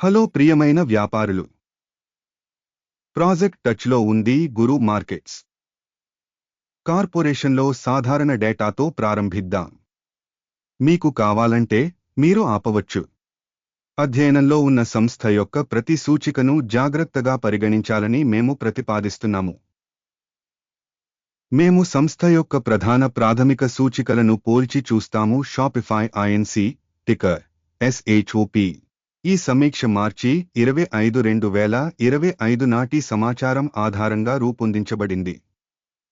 Hello ప్రియమైన వ్యాపారులు. Project టచ్లో ఉంది గురు మార్కెట్స్. కార్పొరేషన్లో సాధారణ డేటాతో ప్రారంభిద్దాం. మీకు కావాలంటే మీరు ఆపవచ్చు. అధ్యయనంలో ఉన్న సంస్థ యొక్క ప్రతి సూచికను జాగ్రత్తగా పరిగణించాలని మేము ప్రతిపాదిస్తున్నాము. మేము సంస్థ యొక్క ప్రధాన ప్రాథమిక సూచికలను పోల్చి చూస్తాము. షాపిఫై ఐఎన్సి టికర్ ఎస్హెచ్ఓపి ఈ సమీక్ష మార్చి ఇరవై ఐదు రెండు వేల ఇరవై ఐదు నాటి సమాచారం ఆధారంగా రూపొందించబడింది.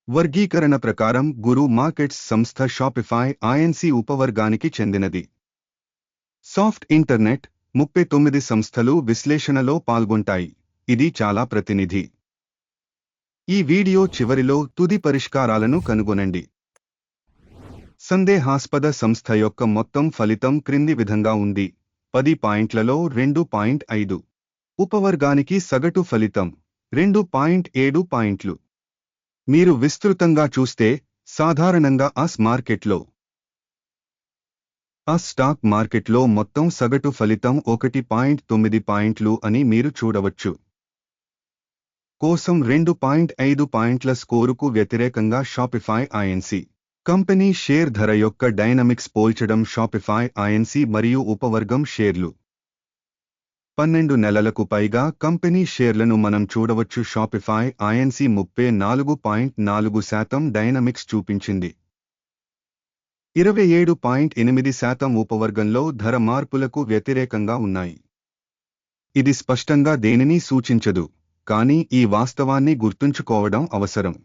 వర్గీకరణ ప్రకారం గురు మార్కెట్స్ సంస్థ షాపిఫై ఐఎన్సి ఉపవర్గానికి చెందినది. సాఫ్ట్ ఇంటర్నెట్ ముప్పై తొమ్మిది సంస్థలు విశ్లేషణలో పాల్గొంటాయి. ఇది చాలా ప్రతినిధి. ఈ వీడియో చివరిలో తుది పరిష్కారాలను కనుగొనండి. సందేహాస్పద సంస్థ యొక్క మొత్తం ఫలితం క్రింది విధంగా ఉంది. పది పాయింట్లలో రెండు పాయింట్ ఐదు. ఉపవర్గానికి సగటు ఫలితం రెండు పాయింట్ ఏడు పాయింట్లు. మీరు విస్తృతంగా చూస్తే సాధారణంగా అస్ మార్కెట్లో. ఆ స్టాక్ మార్కెట్లో మొత్తం సగటు ఫలితం ఒకటి పాయింట్ తొమ్మిది పాయింట్లు అని మీరు చూడవచ్చు. కోసం రెండు పాయింట్ ఐదు పాయింట్ల స్కోరుకు వ్యతిరేకంగా షాపిఫై ఐఎన్సీ కంపెనీ షేర్ ధర యొక్క డైనమిక్స్ పోల్చడం షాపిఫై ఐఎన్సి మరియు ఉపవర్గం షేర్లు. పన్నెండు నెలలకు పైగా కంపెనీ షేర్లను మనం చూడవచ్చు. షాపిఫై ఐఎన్సి ముప్పై నాలుగు పాయింట్ నాలుగు శాతం డైనమిక్స్ చూపించింది. ఇరవై ఏడు పాయింట్ ఎనిమిది శాతం ఉపవర్గంలో ధర మార్పులకు వ్యతిరేకంగా ఉన్నాయి. ఇది స్పష్టంగా దేనిని సూచించదు కానీ ఈ వాస్తవాన్ని గుర్తుంచుకోవడం అవసరం.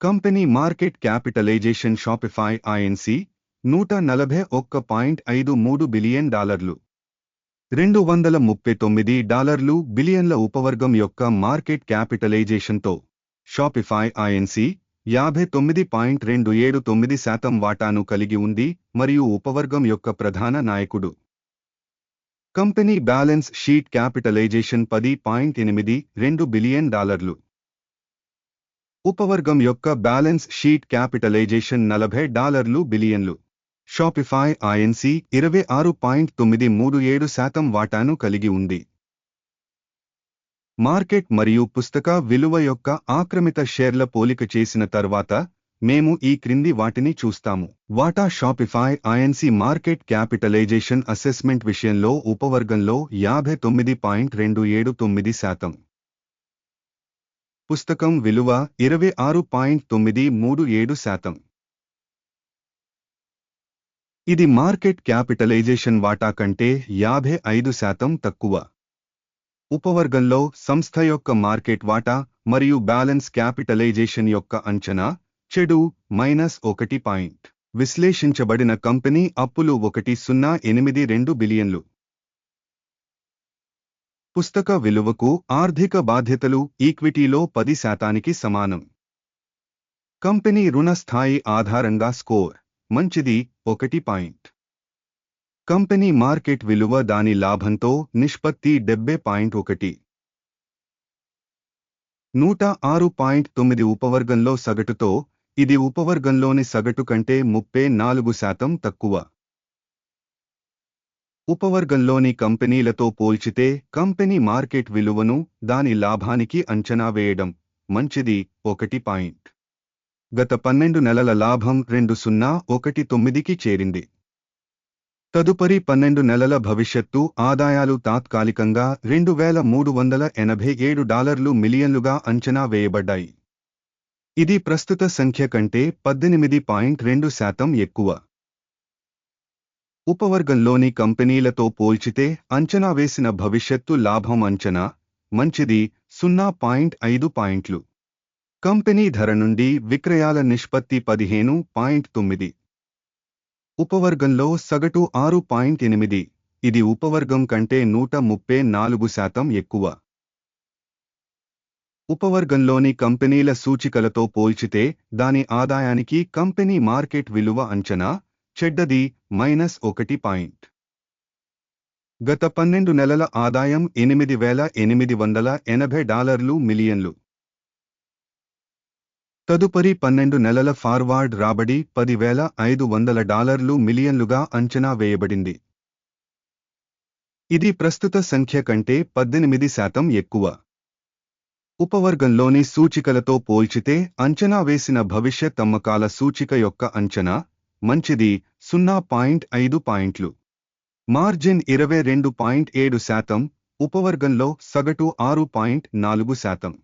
Company market capitalization Shopify I N C నూట నలభై ఒక్క పాయింట్ ఐదు మూడు బిలియన్ డాలర్లు. రెండు వందల ముప్పై తొమ్మిది డాలర్లు బిలియన్ల ఉపవర్గం యొక్క మార్కెట్ క్యాపిటలైజేషన్తో షాపిఫై ఐఎన్సి యాభై తొమ్మిది పాయింట్ రెండు ఏడు తొమ్మిది శాతం వాటాను కలిగి ఉంది మరియు ఉపవర్గం యొక్క ప్రధాన నాయకుడు. కంపెనీ బ్యాలెన్స్ షీట్ క్యాపిటలైజేషన్ పది పాయింట్ ఎనిమిది రెండు బిలియన్ డాలర్లు. ఉపవర్గం యొక్క బ్యాలెన్స్ షీట్ క్యాపిటలైజేషన్ నలభై డాలర్లు బిలియన్లు. షాపిఫై ఐఎన్సి ఇరవై ఆరు పాయింట్ తొమ్మిది మూడు ఏడు శాతం వాటాను కలిగి ఉంది. మార్కెట్ మరియు పుస్తక విలువ యొక్క ఆక్రమిత షేర్ల పోలిక చేసిన తర్వాత మేము ఈ క్రింది వాటిని చూస్తాము. వాటా Shopify I N C market capitalization assessment విషయంలో ఉపవర్గంలో యాభై తొమ్మిది పాయింట్ రెండు ఏడు తొమ్మిది శాతం. పుస్తకం విలువ ఇరవై ఆరు పాయింట్ తొమ్మిది మూడు ఏడు శాతం. ఇది మార్కెట్ క్యాపిటలైజేషన్ వాటా కంటే యాభై ఐదు శాతం తక్కువ. ఉపవర్గంలో సంస్థ యొక్క మార్కెట్ వాటా మరియు బ్యాలెన్స్ క్యాపిటలైజేషన్ యొక్క అంచనా చెడు మైనస్ ఒకటి పాయింట్. విశ్లేషించబడిన కంపెనీ అప్పులు ఒకటి సున్నా ఎనిమిది రెండు బిలియన్లు. పుస్తక విలువకు ఆర్థిక బాధ్యతలు ఈక్విటీలో పది శాతానికి సమానం. కంపెనీ రుణ స్థాయి ఆధారంగా స్కోర్. మంచిది. ఒకటి పాయింట్. కంపెనీ మార్కెట్ విలువ దాని లాభంతో నిష్పత్తి డెబ్బై పాయింట్ ఒకటి. నూట ఆరు పాయింట్ తొమ్మిది ఉపవర్గంలో సగటుతో ఇది ఉపవర్గంలోని సగటు కంటే ముప్పై నాలుగు శాతం తక్కువ. ఉపవర్గంలోని కంపెనీలతో పోల్చితే కంపెనీ మార్కెట్ విలువను దాని లాభానికి అంచనా వేయడం మంచిది. ఒకటి పాయింట్. గత పన్నెండు నెలల లాభం రెండు సున్నా ఒకటి తొమ్మిదికి చేరింది. తదుపరి పన్నెండు నెలల భవిష్యత్తు ఆదాయాలు తాత్కాలికంగా రెండు వేల మూడు వందల ఎనభై ఏడు డాలర్లు మిలియన్లుగా అంచనా వేయబడ్డాయి. ఇది ప్రస్తుత సంఖ్య కంటే పద్దెనిమిది పాయింట్ రెండు శాతం ఎక్కువ. ఉపవర్గంలోని కంపెనీలతో పోల్చితే అంచనా వేసిన భవిష్యత్తు లాభం అంచనా మంచిది సున్నా పాయింట్ ఐదు పాయింట్లు. కంపెనీ ధర నుండి విక్రయాల నిష్పత్తి పదిహేను పాయింట్ తొమ్మిది. ఉపవర్గంలో సగటు ఆరు పాయింట్ ఎనిమిది. ఇది ఉపవర్గం కంటే నూట ముప్పై నాలుగు శాతం ఎక్కువ. ఉపవర్గంలోని కంపెనీల సూచికలతో పోల్చితే దాని ఆదాయానికి కంపెనీ మార్కెట్ విలువ అంచనా చెడ్డది మైనస్ ఒకటి పాయింట్. గత పన్నెండు నెలల ఆదాయం ఎనిమిది వేల ఎనిమిది వందల ఎనభై డాలర్లు మిలియన్లు. తదుపరి పన్నెండు నెలల ఫార్వార్డ్ రాబడి పదివేల ఐదు వందల డాలర్లు మిలియన్లుగా అంచనా వేయబడింది. ఇది ప్రస్తుత సంఖ్య కంటే పద్దెనిమిది శాతం ఎక్కువ. ఉపవర్గంలోని సూచికలతో పోల్చితే అంచనా వేసిన భవిష్యత్ అమ్మకాల సూచిక యొక్క అంచనా మంచిది సున్నా పాయింట్ ఐదు పాయింట్లు. మార్జిన్ ఇరవై రెండు పాయింట్ ఏడు శాతం ఉపవర్గంలో సగటు ఆరు పాయింట్ నాలుగు శాతం.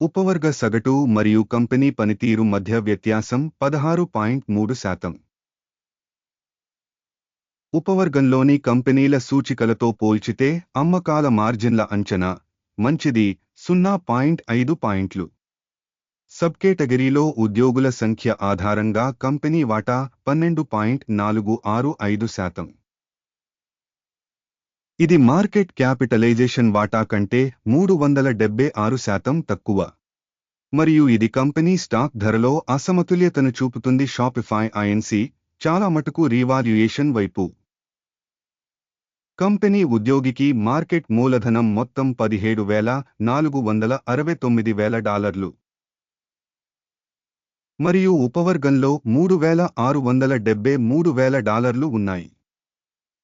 ఉపవర్గ సగటు మరియు కంపెనీ పనితీరు మధ్య వ్యత్యాసం పదహారు పాయింట్ మూడు శాతం. ఉపవర్గంలోని కంపెనీల సూచికలతో పోల్చితే అమ్మకాల మార్జిన్ల అంచనా మంచిది సున్నా పాయింట్ ఐదు పాయింట్లు. సబ్ కేటగిరీలో ఉద్యోగుల సంఖ్య ఆధారంగా కంపెనీ వాటా పన్నెండు పాయింట్ నాలుగు ఆరు ఐదు శాతం. ఇది మార్కెట్ క్యాపిటలైజేషన్ వాటా కంటే మూడు వందల డెబ్బై ఆరు శాతం తక్కువ. మరియు ఇది కంపెనీ స్టాక్ ధరలో అసమతుల్యతను చూపుతుంది షాపిఫై ఐఎన్సి చాలా మటుకు రీవాల్యుయేషన్ వైపు. కంపెనీ ఉద్యోగికి మార్కెట్ మూలధనం మొత్తం పదిహేడు వేల నాలుగు వందల అరవై తొమ్మిది వేల డాలర్లు. మరియు ఉపవర్గంలో మూడు వేల ఆరు వందల డెబ్బై మూడు వేల డాలర్లు ఉన్నాయి.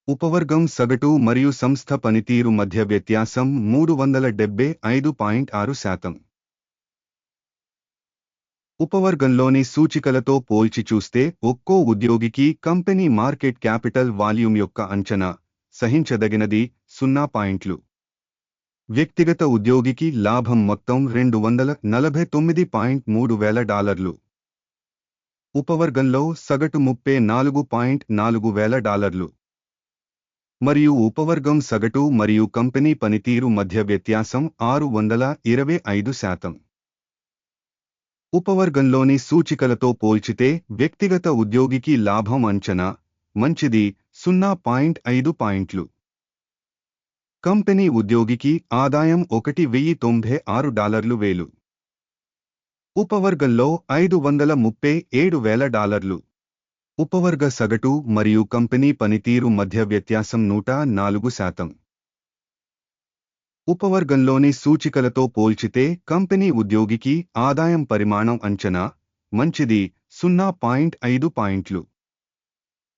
ఉపవర్గం సగటు మరియు సంస్థ పనితీరు మధ్య వ్యత్యాసం మూడు వందల డెబ్బై ఐదు పాయింట్ ఆరు శాతం. ఉపవర్గంలోని సూచికలతో పోల్చి చూస్తే ఒక్కో ఉద్యోగికి కంపెనీ మార్కెట్ క్యాపిటల్ వాల్యూమ్ యొక్క అంచనా సహించదగినది సున్నా పాయింట్లు. వ్యక్తిగత ఉద్యోగికి లాభం మొత్తం రెండు వందల నలభై తొమ్మిది పాయింట్ మూడు వేల డాలర్లు. ఉపవర్గంలో సగటు ముప్పై నాలుగు పాయింట్ నాలుగు వేల డాలర్లు. మరియు ఉపవర్గం సగటు మరియు కంపెనీ పనితీరు మధ్య వ్యత్యాసం ఆరు వందల ఇరవై ఐదు శాతం. ఉపవర్గంలోని సూచికలతో పోల్చితే వ్యక్తిగత ఉద్యోగికి లాభం అంచనా మంచిది సున్నా పాయింట్ ఐదు పాయింట్లు. కంపెనీ ఉద్యోగికి ఆదాయం ఒకటి వెయ్యి తొంభై ఆరు డాలర్లు వేలు. ఉపవర్గంలో ఐదు వందల ముప్పై ఏడు వేల డాలర్లు. ఉపవర్గ సగటు మరియు కంపెనీ పనితీరు మధ్య వ్యత్యాసం నూట నాలుగు శాతం. ఉపవర్గంలోని సూచికలతో పోల్చితే కంపెనీ ఉద్యోగికి ఆదాయం పరిమాణం అంచనా మంచిది సున్నా పాయింట్ ఐదు పాయింట్లు.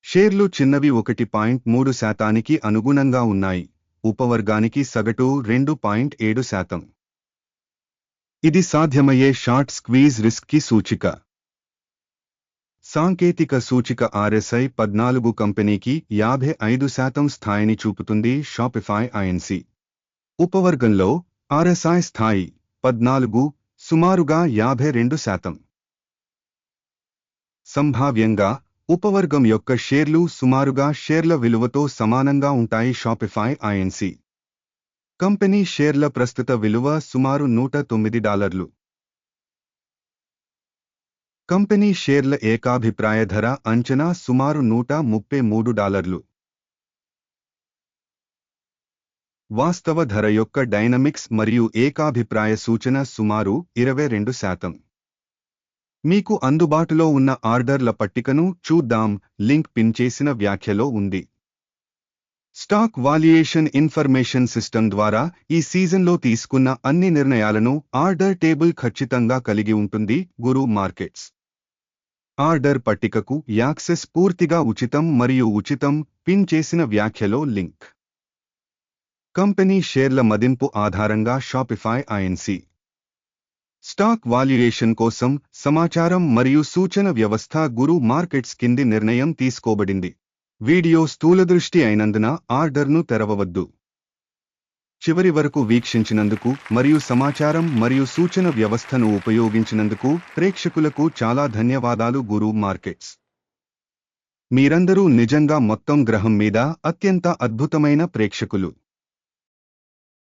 షేర్లు చిన్నవి ఒకటి పాయింట్ మూడు శాతానికి అనుగుణంగా ఉన్నాయి. ఉపవర్గానికి సగటు రెండు పాయింట్ ఏడు శాతం. ఇది సాధ్యమయ్యే షార్ట్ స్క్వీజ్ రిస్క్కి సూచిక. సాంకేతిక సూచిక ఆర్ఎస్ఐ పద్నాలుగు కంపెనీకి యాభై ఐదు శాతం స్థాయిని చూపుతుంది షాపిఫై ఐఎన్సి ఉపవర్గంలో ఆర్ఎస్ఐ స్థాయి పద్నాలుగు సుమారుగా యాభై రెండు శాతం. సంభావ్యంగా ఉపవర్గం యొక్క షేర్లు సుమారుగా షేర్ల విలువతో సమానంగా ఉంటాయి షాపిఫై ఐఎన్సి కంపెనీ షేర్ల ప్రస్తుత విలువ సుమారు నూట తొమ్మిది డాలర్లు. కంపెనీ షేర్ల ఏకాభిప్రాయ ధర అంచనా సుమారు నూట ముప్పై మూడు డాలర్లు. వాస్తవ ధర యొక్క డైనమిక్స్ మరియు ఏకాభిప్రాయ సూచన సుమారు ఇరవై రెండు శాతం. మీకు అందుబాటులో ఉన్న ఆర్డర్ల పట్టికను చూద్దాం లింక్ పిన్ చేసిన వ్యాఖ్యలో ఉంది. స్టాక్ వాల్యుయేషన్ ఇన్ఫర్మేషన్ సిస్టమ్ ద్వారా ఈ సీజన్లో తీసుకున్న అన్ని నిర్ణయాలను ఆర్డర్ టేబుల్ ఖచ్చితంగా కలిగి ఉంటుంది గురు మార్కెట్స్. ఆర్డర్ పట్టికకు యాక్సెస్ పూర్తిగా ఉచితం మరియు ఉచితం పిన్ చేసిన వ్యాఖ్యలో లింక్. కంపెనీ షేర్ల మదింపు ఆధారంగా షాపిఫై ఐఎన్సి. స్టాక్ వాల్యుయేషన్ కోసం సమాచారం మరియు సూచన వ్యవస్థ గురు మార్కెట్స్ కింది నిర్ణయం తీసుకోబడింది. వీడియో స్థూలదృష్టి అయినందున ఆర్డర్ను తెరవవద్దు. చివరి వరకు వీక్షించినందుకు మరియు సమాచారం మరియు సూచన వ్యవస్థను ఉపయోగించినందుకు ప్రేక్షకులకు చాలా ధన్యవాదాలు గురు మార్కెట్స్. మీరందరూ నిజంగా మొత్తం గ్రహం మీద అత్యంత అద్భుతమైన ప్రేక్షకులు.